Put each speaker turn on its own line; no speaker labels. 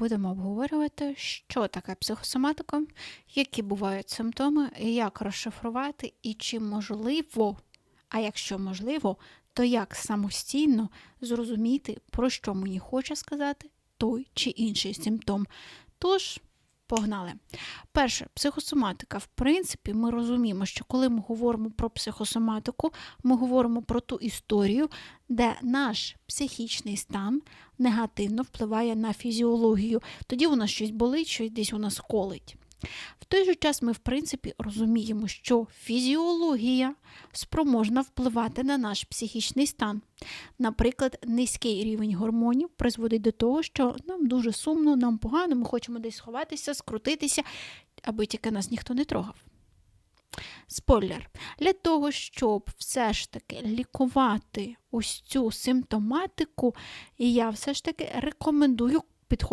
будемо обговорювати, що таке психосоматика, які бувають симптоми, як розшифрувати і чи можливо, а якщо можливо, то як самостійно зрозуміти, про що мені хоче сказати той чи інший симптом. Тож, погнали. Перше, психосоматика. В принципі, ми розуміємо, що коли ми говоримо про психосоматику, ми говоримо про ту історію, де наш психічний стан негативно впливає на фізіологію. Тоді у нас щось болить, щось десь у нас колить. В той же час ми, в принципі, розуміємо, що фізіологія спроможна впливати на наш психічний стан. Наприклад, низький рівень гормонів призводить до того, що нам дуже сумно, нам погано, ми хочемо десь сховатися, скрутитися, аби тільки нас ніхто не трогав. Спойлер, для того, щоб все ж таки лікувати ось цю симптоматику, я все ж таки рекомендую підходити